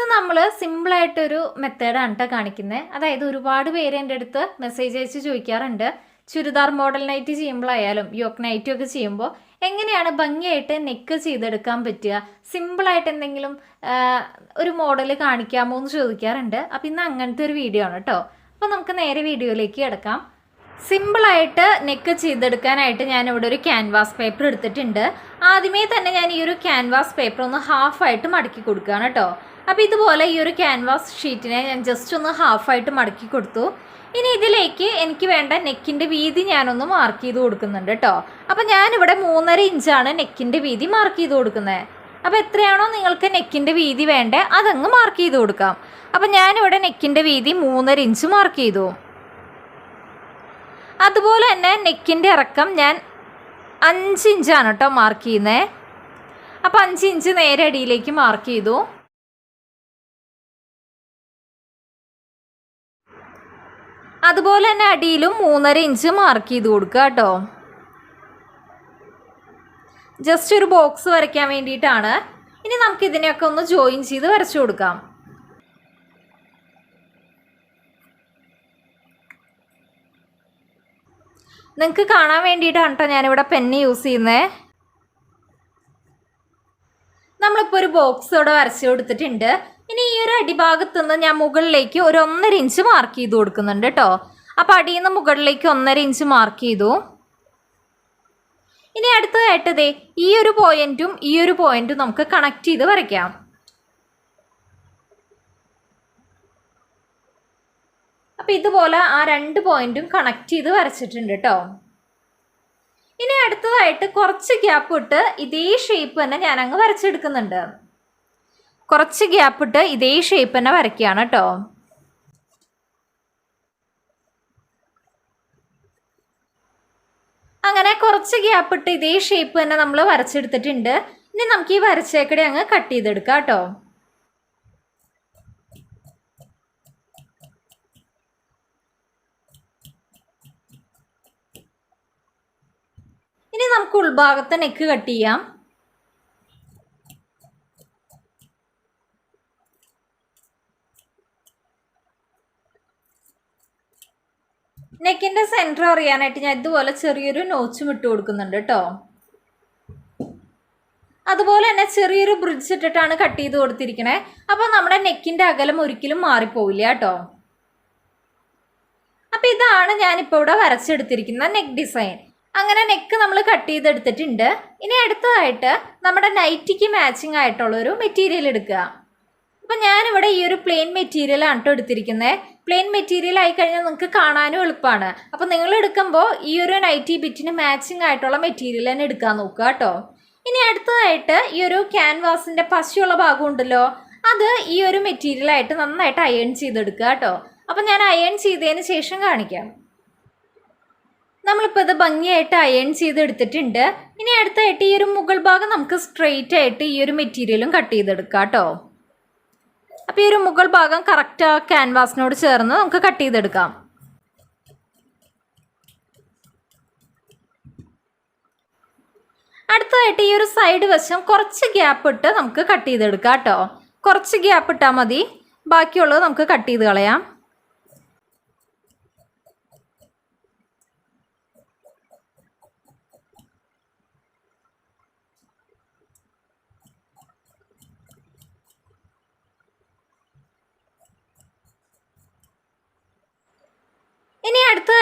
ഇന്ന് നമ്മൾ സിമ്പിളായിട്ടൊരു മെത്തേഡാണ് കേട്ടോ കാണിക്കുന്നത് അതായത് ഒരുപാട് പേര് എന്റെ അടുത്ത് മെസ്സേജ് അയച്ച് ചോദിക്കാറുണ്ട്. ചുരിദാർ മോഡൽ നൈറ്റ് ചെയ്യുമ്പോഴായാലും യോക്ക് നൈറ്റും ഒക്കെ ചെയ്യുമ്പോൾ എങ്ങനെയാണ് ഭംഗിയായിട്ട് നെക്ക് ചെയ്തെടുക്കാൻ പറ്റുക? സിമ്പിളായിട്ട് എന്തെങ്കിലും ഒരു മോഡൽ കാണിക്കാമോ എന്ന് ചോദിക്കാറുണ്ട്. അപ്പം ഇന്ന് അങ്ങനത്തെ ഒരു വീഡിയോ ആണ് കേട്ടോ അപ്പോൾ നമുക്ക് നേരെ വീഡിയോയിലേക്ക് കിടക്കാം. സിമ്പിളായിട്ട് നെക്ക് ചെയ്തെടുക്കാനായിട്ട് ഞാൻ ഇവിടെ ഒരു ക്യാൻവാസ് പേപ്പർ എടുത്തിട്ടുണ്ട്. ആദ്യമേ തന്നെ ഞാൻ ഈ ഒരു ക്യാൻവാസ് പേപ്പർ ഒന്ന് ഹാഫായിട്ട് മടക്കി കൊടുക്കുകയാണ് കേട്ടോ അപ്പോൾ ഇതുപോലെ ഈ ഒരു ക്യാൻവാസ് ഷീറ്റിനെ ഞാൻ ജസ്റ്റ് ഒന്ന് ഹാഫായിട്ട് മടക്കി കൊടുത്തു. ഇനി ഇതിലേക്ക് എനിക്ക് വേണ്ട നെക്കിന്റെ വീതി ഞാനൊന്ന് മാർക്ക് ചെയ്ത് കൊടുക്കുന്നുണ്ട് കേട്ടോ അപ്പോൾ ഞാനിവിടെ മൂന്നര ഇഞ്ചാണ് നെക്കിന്റെ വീതി മാർക്ക് ചെയ്ത് കൊടുക്കുന്നത് അപ്പോൾ എത്രയാണോ നിങ്ങൾക്ക് നെക്കിന്റെ വീതി വേണ്ടേ അതങ്ങ് മാർക്ക് ചെയ്ത് കൊടുക്കാം. അപ്പോൾ ഞാനിവിടെ നെക്കിന്റെ വീതി മൂന്നര ഇഞ്ച് മാർക്ക് ചെയ്തു. അതുപോലെ തന്നെ നെക്കിന്റെ ഇറക്കം ഞാൻ അഞ്ച് ഇഞ്ചാണ് കേട്ടോ മാർക്ക് ചെയ്യുന്നത് അപ്പോൾ അഞ്ച് ഇഞ്ച് നേരെ അടിയിലേക്ക് മാർക്ക് ചെയ്തു. അതുപോലെ തന്നെ അടിയിലും മൂന്നര ഇഞ്ച് മാർക്ക് ചെയ്ത് കൊടുക്കുക കേട്ടോ. ജസ്റ്റ് ഒരു ബോക്സ് വരയ്ക്കാൻ വേണ്ടിയിട്ടാണ്. ഇനി നമുക്ക് ഇതിനെയൊക്കെ ഒന്ന് ജോയിൻ ചെയ്ത് വരച്ചു കൊടുക്കാം. നിങ്ങൾക്ക് കാണാൻ വേണ്ടിയിട്ടാണ് കേട്ടോ ഞാനിവിടെ പെന്ന് യൂസ് ചെയ്യുന്നത് നമ്മളിപ്പോൾ ഒരു ബോക്സ് ഇവിടെ വരച്ചു കൊടുത്തിട്ടുണ്ട്. ഇനി ഈ ഒരു അടിഭാഗത്ത് നിന്ന് ഞാൻ മുകളിലേക്ക് ഒരു ഒന്നര ഇഞ്ച് മാർക്ക് ചെയ്ത് കൊടുക്കുന്നുണ്ട് കേട്ടോ അപ്പോൾ അടിയിൽ നിന്ന് മുകളിലേക്ക് ഒന്നര ഇഞ്ച് മാർക്ക് ചെയ്തു. ഇനി അടുത്തതായിട്ട് ദേ ഈ ഒരു പോയിന്റും ഈ ഒരു പോയിന്റും നമുക്ക് കണക്ട് ചെയ്ത് വരയ്ക്കാം. അപ്പോൾ ഇതുപോലെ ആ രണ്ട് പോയിന്റും കണക്ട് ചെയ്ത് വരച്ചിട്ടുണ്ട് കേട്ടോ ഇനി അടുത്തതായിട്ട് കുറച്ച് ഗ്യാപ്പ് ഇട്ട് ഇതേ ഷേപ്പ് തന്നെ ഞാൻ അങ്ങ് വരച്ചെടുക്കുന്നുണ്ട്. കുറച്ച് ഗ്യാപ്പ് ഇട്ട് ഇതേ ഷേപ്പ് തന്നെ വരയ്ക്കുകയാണ് കേട്ടോ. അങ്ങനെ കുറച്ച് ഗ്യാപ്പ് ഇട്ട് ഇതേ ഷേപ്പ് തന്നെ നമ്മൾ വരച്ചെടുത്തിട്ടുണ്ട്. ഇനി നമുക്ക് ഈ വരച്ചേക്കടെ അങ്ങ് കട്ട് ചെയ്തെടുക്കാം കേട്ടോ. ഇനി നമുക്ക് ഉൾഭാഗത്തെ നെക്ക് കട്ട് ചെയ്യാം. നെക്കിന്റെ സെന്റർ അറിയാനായിട്ട് ഞാൻ ഇതുപോലെ ചെറിയൊരു നോച്ചും ഇട്ട് കൊടുക്കുന്നുണ്ട് കേട്ടോ അതുപോലെ തന്നെ ചെറിയൊരു ബ്രിഡ്ജ് ഇട്ടിട്ടാണ് കട്ട് ചെയ്ത് കൊടുത്തിരിക്കണേ. അപ്പോൾ നമ്മുടെ നെക്കിന്റെ അകലം ഒരിക്കലും മാറിപ്പോവില്ല കേട്ടോ അപ്പോൾ ഇതാണ് ഞാനിപ്പോൾ ഇവിടെ വരച്ചെടുത്തിരിക്കുന്ന നെക്ക് ഡിസൈൻ അങ്ങനെ നെക്ക് നമ്മൾ കട്ട് ചെയ്തെടുത്തിട്ടുണ്ട്. ഇനി അടുത്തതായിട്ട് നമ്മുടെ നൈറ്റിക്ക് മാച്ചിങ് ആയിട്ടുള്ളൊരു മെറ്റീരിയൽ എടുക്കുക. അപ്പം ഞാനിവിടെ ഈ ഒരു പ്ലെയിൻ മെറ്റീരിയലാണ് കേട്ടോ എടുത്തിരിക്കുന്നത് പ്ലെയിൻ മെറ്റീരിയൽ ആയി കഴിഞ്ഞാൽ നിങ്ങൾക്ക് കാണാനും എളുപ്പമാണ് അപ്പം നിങ്ങൾ എടുക്കുമ്പോൾ ഈ ഒരു നൈറ്റി ബിറ്റിന് മാച്ചിങ് ആയിട്ടുള്ള മെറ്റീരിയൽ തന്നെ എടുക്കാൻ നോക്കുക കേട്ടോ. ഇനി അടുത്തതായിട്ട് ഈ ഒരു ക്യാൻവാസിന്റെ പശയുള്ള ഭാഗം ഉണ്ടല്ലോ അത് ഈ ഒരു മെറ്റീരിയലായിട്ട് നന്നായിട്ട് അയൺ ചെയ്തെടുക്കുക കേട്ടോ. അപ്പം ഞാൻ അയൺ ചെയ്തതിന് ശേഷം കാണിക്കാം. നമ്മളിപ്പോൾ ഇത് ഭംഗിയായിട്ട് അയൺ ചെയ്തെടുത്തിട്ടുണ്ട്. ഇനി അടുത്തായിട്ട് ഈ ഒരു മുകൾ ഭാഗം നമുക്ക് സ്ട്രെയിറ്റ് ആയിട്ട് ഈ ഒരു മെറ്റീരിയലും കട്ട് ചെയ്തെടുക്കാം കേട്ടോ. അപ്പോൾ ഈ ഒരു മുകൾ ഭാഗം കറക്റ്റ് ക്യാൻവാസിനോട് ചേർന്ന് നമുക്ക് കട്ട് ചെയ്തെടുക്കാം. അടുത്തതായിട്ട് ഈ ഒരു സൈഡ് വശം കുറച്ച് ഗ്യാപ്പ് ഇട്ട് നമുക്ക് കട്ട് ചെയ്തെടുക്കാം കേട്ടോ. കുറച്ച് ഗ്യാപ്പ് ഇട്ടാൽ മതി. ബാക്കിയുള്ളത് നമുക്ക് കട്ട് ചെയ്ത് കളയാം.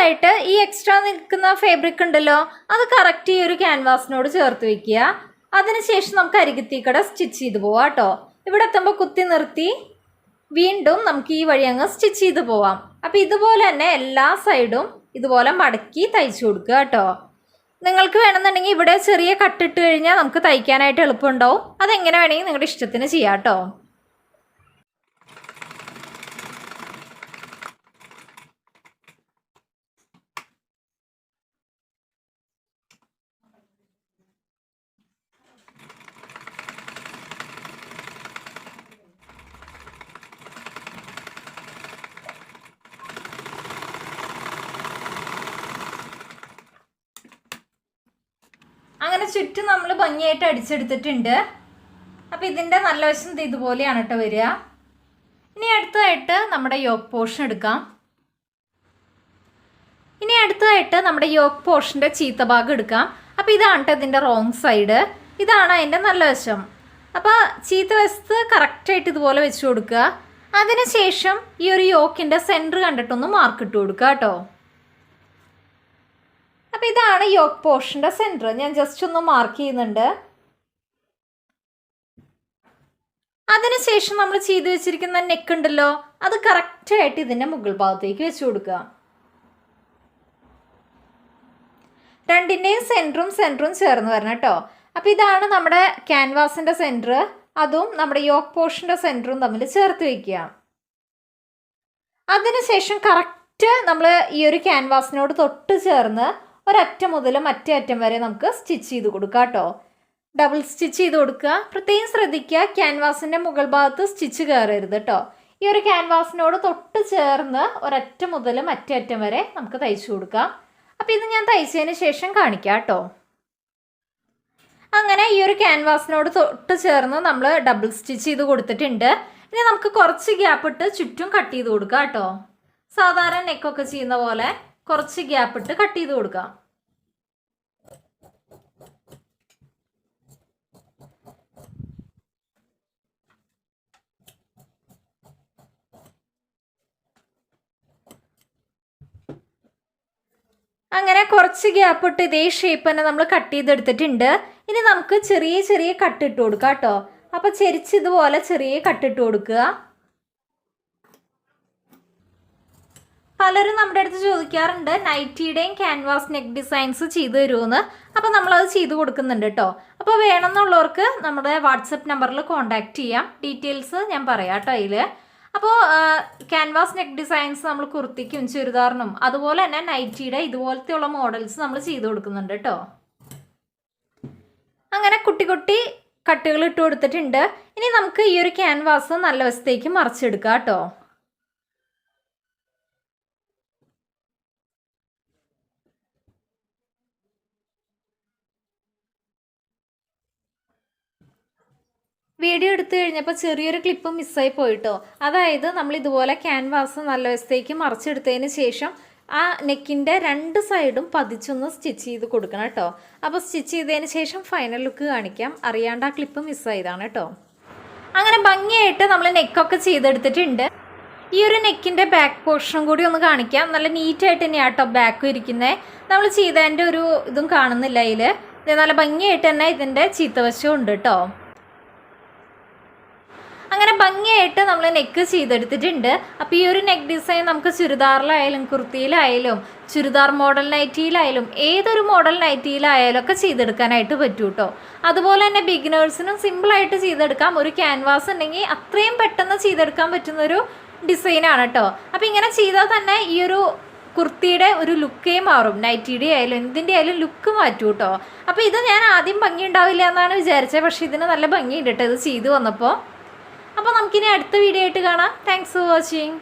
അടുത്തതായിട്ട് ഈ എക്സ്ട്രാ നിൽക്കുന്ന ഫാബ്രിക് ഉണ്ടല്ലോ അത് കറക്റ്റ് ഈ ഒരു ക്യാൻവാസിനോട് ചേർത്ത് വെക്കുക. അതിനുശേഷം നമുക്ക് അരികത്തിക്കട സ്റ്റിച്ച് ചെയ്ത് പോവാം കേട്ടോ ഇവിടെ എത്തുമ്പോൾ കുത്തി നിർത്തി വീണ്ടും നമുക്ക് ഈ വഴി അങ്ങ് സ്റ്റിച്ച് ചെയ്ത് പോവാം. അപ്പോൾ ഇതുപോലെ തന്നെ എല്ലാ സൈഡും ഇതുപോലെ മടക്കി തയ്ച്ചു കൊടുക്കുക കേട്ടോ നിങ്ങൾക്ക് വേണമെന്നുണ്ടെങ്കിൽ ഇവിടെ ചെറിയ കട്ടിട്ട് കഴിഞ്ഞാൽ നമുക്ക് തയ്ക്കാനായിട്ട് എളുപ്പമുണ്ടാവും. അതെങ്ങനെ വേണമെങ്കിൽ നിങ്ങളുടെ ഇഷ്ടത്തിന് ചെയ്യാം കേട്ടോ അങ്ങനെ ചുറ്റും നമ്മൾ ഭംഗിയായിട്ട് അടിച്ചെടുത്തിട്ടുണ്ട്. അപ്പോൾ ഇതിന്റെ നല്ല വശം ഇതുപോലെയാണ് കേട്ടോ വരിക. ഇനി അടുത്തതായിട്ട് നമ്മുടെ യോക്ക് പോർഷൻ എടുക്കാം. ഇനി അടുത്തതായിട്ട് നമ്മുടെ യോക്ക് പോർഷന്റെ ചീത്ത ഭാഗം എടുക്കാം. അപ്പോൾ ഇതാണ് കേട്ടോ ഇതിന്റെ റോങ് സൈഡ് ഇതാണ് അതിന്റെ നല്ല വശം. അപ്പോൾ ചീത്ത വശത്ത് കറക്റ്റായിട്ട് ഇതുപോലെ വെച്ച് കൊടുക്കുക. അതിനുശേഷം ഈ ഒരു യോക്കിന്റെ സെന്റർ കണ്ടിട്ടൊന്ന് മാർക്ക് ഇട്ട് കൊടുക്കുക കേട്ടോ അപ്പോൾ ഇതാണ് യോക്ക് പോർഷന്റെ സെന്റർ ഞാൻ ജസ്റ്റ് ഒന്ന് മാർക്ക് ചെയ്യുന്നുണ്ട്. അതിനുശേഷം നമ്മൾ ചെയ്തു വെച്ചിരിക്കുന്ന നെക്ക് ഉണ്ടല്ലോ അത് കറക്റ്റായിട്ട് ഇതിന്റെ മുകൾ ഭാഗത്തേക്ക് വെച്ച് കൊടുക്കുക. രണ്ടിന്റെയും സെന്ററും സെന്ററും ചേർന്ന് വരണം കേട്ടോ. അപ്പോൾ ഇതാണ് നമ്മുടെ ക്യാൻവാസിന്റെ സെന്റർ അതും നമ്മുടെ യോക്ക് പോർഷന്റെ സെന്ററും തമ്മിൽ ചേർത്ത് വയ്ക്കുക അതിനുശേഷം കറക്റ്റ് നമ്മൾ ഈ ഒരു ക്യാൻവാസിനോട് തൊട്ട് ചേർന്ന് ഒരറ്റം മുതൽ മറ്റേ അറ്റം വരെ നമുക്ക് സ്റ്റിച്ച് ചെയ്ത് കൊടുക്കാം കേട്ടോ. ഡബിൾ സ്റ്റിച്ച് ചെയ്ത് കൊടുക്കുക. പ്രത്യേകം ശ്രദ്ധിക്കുക. ക്യാൻവാസിന്റെ മുകൾ ഭാഗത്ത് സ്റ്റിച്ച് കയറരുത് കേട്ടോ. ഈ ഒരു ക്യാൻവാസിനോട് തൊട്ട് ചേർന്ന് ഒരറ്റം മുതൽ മറ്റേ അറ്റം വരെ നമുക്ക് തയ്ച്ചു കൊടുക്കാം. അപ്പോൾ ഇത് ഞാൻ തയ്ച്ചതിന് ശേഷം കാണിക്കാം കേട്ടോ. അങ്ങനെ ഈ ഒരു ക്യാൻവാസിനോട് തൊട്ട് ചേർന്ന് നമ്മൾ ഡബിൾ സ്റ്റിച്ച് ചെയ്ത് കൊടുത്തിട്ടുണ്ട്. ഇനി നമുക്ക് കുറച്ച് ഗ്യാപ്പ് ഇട്ട് ചുറ്റും കട്ട് ചെയ്ത് കൊടുക്കാം കേട്ടോ. സാധാരണ നെക്കൊക്കെ ചെയ്യുന്ന പോലെ കുറച്ച് ഗ്യാപ്പ് ഇട്ട് കട്ട് ചെയ്ത് കൊടുക്കാം. അങ്ങനെ കുറച്ച് ഗ്യാപ്പ് ഇട്ട് ഇതേ ഷേപ്പ് തന്നെ നമ്മൾ കട്ട് ചെയ്തെടുത്തിട്ടുണ്ട്. ഇനി നമുക്ക് ചെറിയ ചെറിയ കട്ട് ഇട്ട് കൊടുക്കാം കേട്ടോ. അപ്പോൾ ചെരിച്ച് ഇതുപോലെ ചെറിയ കട്ട് ഇട്ട് കൊടുക്കുക. പലരും നമ്മുടെ അടുത്ത് ചോദിക്കാറുണ്ട് നൈറ്റിയുടെയും ക്യാൻവാസ് നെക്ക് ഡിസൈൻസ് ചെയ്തു തരുമെന്ന് അപ്പോൾ നമ്മളത് ചെയ്തു കൊടുക്കുന്നുണ്ട് കേട്ടോ അപ്പോൾ വേണമെന്നുള്ളവർക്ക് നമ്മുടെ വാട്സപ്പ് നമ്പറിൽ കോൺടാക്റ്റ് ചെയ്യാം. ഡീറ്റെയിൽസ് ഞാൻ പറയാം കേട്ടോ അതിൽ അപ്പോൾ ക്യാൻവാസ് നെക്ക് ഡിസൈൻസ് നമ്മൾ കുർത്തിക്കും ചുരിദാറിനും അതുപോലെ തന്നെ നൈറ്റിയുടെ ഇതുപോലത്തെയുള്ള മോഡൽസ് നമ്മൾ ചെയ്തു കൊടുക്കുന്നുണ്ട് കേട്ടോ അങ്ങനെ കുട്ടി കുട്ടി കട്ടുകൾ ഇട്ട് കൊടുത്തിട്ടുണ്ട്. ഇനി നമുക്ക് ഈ ഒരു ക്യാൻവാസ് നല്ല വശത്തേക്ക് മറിച്ചെടുക്കാം കേട്ടോ വീഡിയോ എടുത്തു കഴിഞ്ഞപ്പോൾ ചെറിയൊരു ക്ലിപ്പ് മിസ്സായി പോയിട്ടോ. അതായത് നമ്മൾ ഇതുപോലെ ക്യാൻവാസ് നല്ല വശത്തേക്ക് മറിച്ചെടുത്തതിന് ശേഷം ആ നെക്കിന്റെ രണ്ട് സൈഡും പതിച്ചൊന്ന് സ്റ്റിച്ച് ചെയ്ത് കൊടുക്കണം കേട്ടോ. അപ്പോൾ സ്റ്റിച്ച് ചെയ്തതിന് ശേഷം ഫൈനൽ ലുക്ക് കാണിക്കാം. അറിയാണ്ട് ആ ക്ലിപ്പ് മിസ്സായതാണ് കേട്ടോ. അങ്ങനെ ഭംഗിയായിട്ട് നമ്മൾ നെക്കൊക്കെ ചെയ്തെടുത്തിട്ടുണ്ട്. ഈ ഒരു നെക്കിന്റെ ബാക്ക് പോർഷനും കൂടി ഒന്ന് കാണിക്കാം. നല്ല നീറ്റായിട്ട് തന്നെയാണ് കേട്ടോ ബാക്കും ഇരിക്കുന്നത് നമ്മൾ ചെയ്തതിന്റെ ഒരു ഇതും കാണുന്നില്ല അതിൽ നല്ല ഭംഗിയായിട്ട് തന്നെ ഇതിന്റെ ചീത്തവശവും ഉണ്ട് കേട്ടോ അങ്ങനെ ഭംഗിയായിട്ട് നമ്മൾ നെക്ക് ചെയ്തെടുത്തിട്ടുണ്ട്. അപ്പോൾ ഈ ഒരു നെക്ക് ഡിസൈൻ നമുക്ക് ചുരിദാറിലായാലും കുർത്തിയിലായാലും ചുരിദാർ മോഡൽ നൈറ്റിയിലായാലും ഏതൊരു മോഡൽ നൈറ്റിയിലായാലും ഒക്കെ ചെയ്തെടുക്കാനായിട്ട് പറ്റൂ കേട്ടോ അതുപോലെ തന്നെ ബിഗിനേഴ്സിനും സിമ്പിളായിട്ട് ചെയ്തെടുക്കാം. ഒരു ക്യാൻവാസ് ഉണ്ടെങ്കിൽ അത്രയും പെട്ടെന്ന് ചെയ്തെടുക്കാൻ പറ്റുന്നൊരു ഡിസൈനാണ് കേട്ടോ അപ്പോൾ ഇങ്ങനെ ചെയ്താൽ തന്നെ ഈ ഒരു കുർത്തിയുടെ ഒരു ലുക്കേ മാറും. നൈറ്റിയുടെ ആയാലും എന്തിന്റെ ആയാലും ലുക്ക് മാറ്റും കേട്ടോ അപ്പോൾ ഇത് ഞാൻ ആദ്യം ഭംഗി ഉണ്ടാവില്ല എന്നാണ് വിചാരിച്ചത്. പക്ഷേ ഇതിന് നല്ല ഭംഗിയുണ്ട് കേട്ടോ ഇത് ചെയ്തു വന്നപ്പോൾ. അപ്പോൾ നമുക്കിനി അടുത്ത വീഡിയോ ആയിട്ട് കാണാം. Thanks for watching